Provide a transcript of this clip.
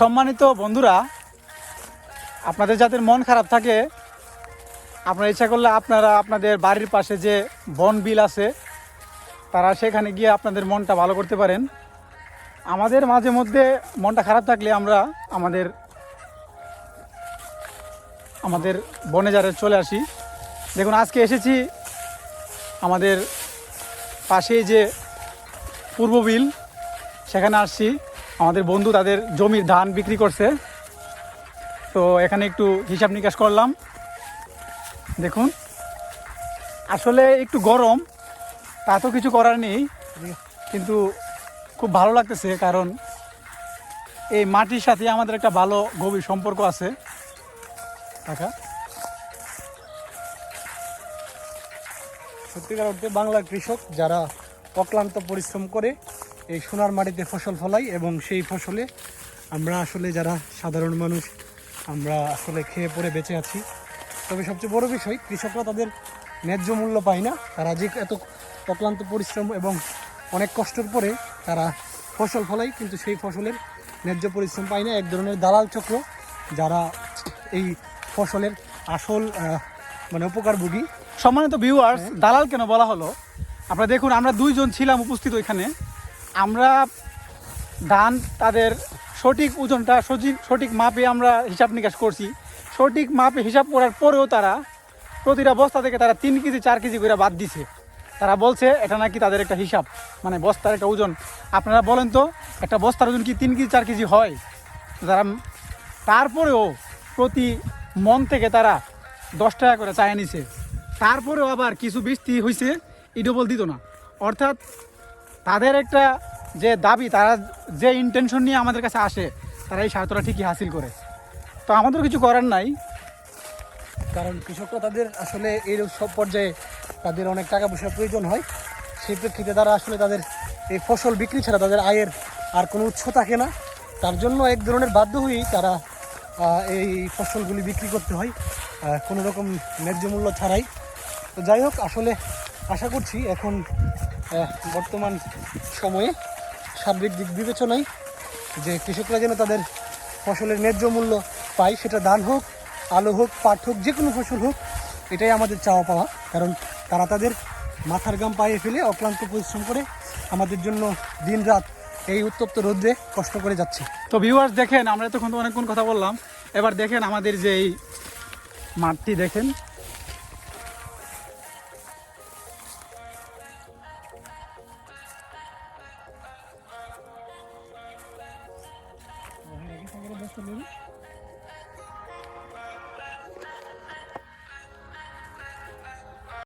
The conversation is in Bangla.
সম্মানিত বন্ধুরা, আপনাদের যাদের মন খারাপ থাকে, আপনারা ইচ্ছা করলে আপনারা আপনাদের বাড়ির পাশে যে বন বিল আছে, তারা সেখানে গিয়ে আপনাদের মনটা ভালো করতে পারেন। আমাদের মাঝে মধ্যে মনটা খারাপ থাকলে আমরা আমাদের আমাদের বনে যারে চলে আসি, দেখুন আজকে এসেছি আমাদের পাশেই যে পূর্ব বিল, সেখানে আসছি। আমাদের বন্ধু তাদের জমির ধান বিক্রি করছে। তো এখানে একটু হিসাব নিকাশ করলাম। দেখুন। আসলে একটু গরম, তা তো কিছু করার নেই। কিন্তু খুব ভালো লাগতেছে কারণ এই মাটির সাথে আমাদের একটা ভালো গভীর সম্পর্ক আছে। কাকা? সত্যিকার অর্থে বাংলার কৃষক যারা অক্লান্ত পরিশ্রম করে এই সোনার মাটিতে ফসল ফলাই এবং সেই ফসলে আমরা আসলে যারা সাধারণ মানুষ, আমরা আসলে খেয়ে পরে বেঁচে আছি। তবে সবচেয়ে বড় বিষয়, কৃষকরা তাদের ন্যায্য মূল্য পায় না। তারা যে এত অক্লান্ত পরিশ্রম এবং অনেক কষ্টের পরে তারা ফসল ফলায় কিন্তু সেই ফসলের ন্যায্য পরিশ্রম পায় না। এক ধরনের দালাল চক্র, যারা এই ফসলের আসল মানে উপকারভোগী। সম্মানিত ভিউয়ার্স দালাল কেন বলা হলো? আপনারা দেখুন, আমরা দুইজন ছিলাম উপস্থিত ওইখানে। আমরা ধান, তাদের সঠিক ওজনটা, সঠিক সঠিক মাপে আমরা হিসাব নিকাশ করছি। সঠিক মাপে হিসাব করার পরেও তারা প্রতিটা বস্তা থেকে তারা তিন কেজি, চার কেজি করে বাদ দিছে। তারা বলছে, এটা নাকি তাদের একটা হিসাব মানে বস্তার একটা ওজন। আপনারা বলেন তো, একটা বস্তার ওজন কি তিন কেজি, চার কেজি হয়? যারা তারপরেও প্রতি মন থেকে তারা দশ টাকা করে চায় নিছে। তারপরেও আবার কিছু বৃষ্টি হয়েছে এই ডবল দিত না। অর্থাৎ তাদের একটা যে দাবি, তারা যে ইন্টেনশন নিয়ে আমাদের কাছে আসে, তারা এই স্বার্থটা ঠিকই হাসিল করে। তো আমাদের কিছু করার নাই। কারণ কৃষকরা তাদের আসলে এই সব পর্যায়ে তাদের অনেক টাকা পয়সার প্রয়োজন হয়। সেই প্রেক্ষিতে তারা আসলে তাদের এই ফসল বিক্রি ছাড়া তাদের আয়ের আর কোনো উৎস থাকে না। তার জন্য এক ধরনের বাধ্য হয়েই তারা এই ফসলগুলি বিক্রি করতে হয় কোনো রকম ন্যায্য মূল্য ছাড়াই। তো যাই হোক, আসলে আশা করছি এখন বর্তমান সময়ে সার্বিক দিক বিবেচনায় যে কৃষকরা যেন তাদের ফসলের ন্যায্য মূল্য পায়, সেটা ধান হোক, আলু হোক, পাট হোক, যে কোনো ফসল হোক, এটাই আমাদের চাওয়া পাওয়া। কারণ তারা তাদের মাথার গাম পায়ে ফেলে অক্লান্ত পরিশ্রম করে আমাদের জন্য দিন রাত এই উত্তপ্ত রোদ্রে কষ্ট করে যাচ্ছে। তো ভিউয়ার্স দেখেন, আমরা এতক্ষণ তো অনেকক্ষণ কথা বললাম। এবার দেখেন আমাদের যে এই মাঠটি দেখেন 什么？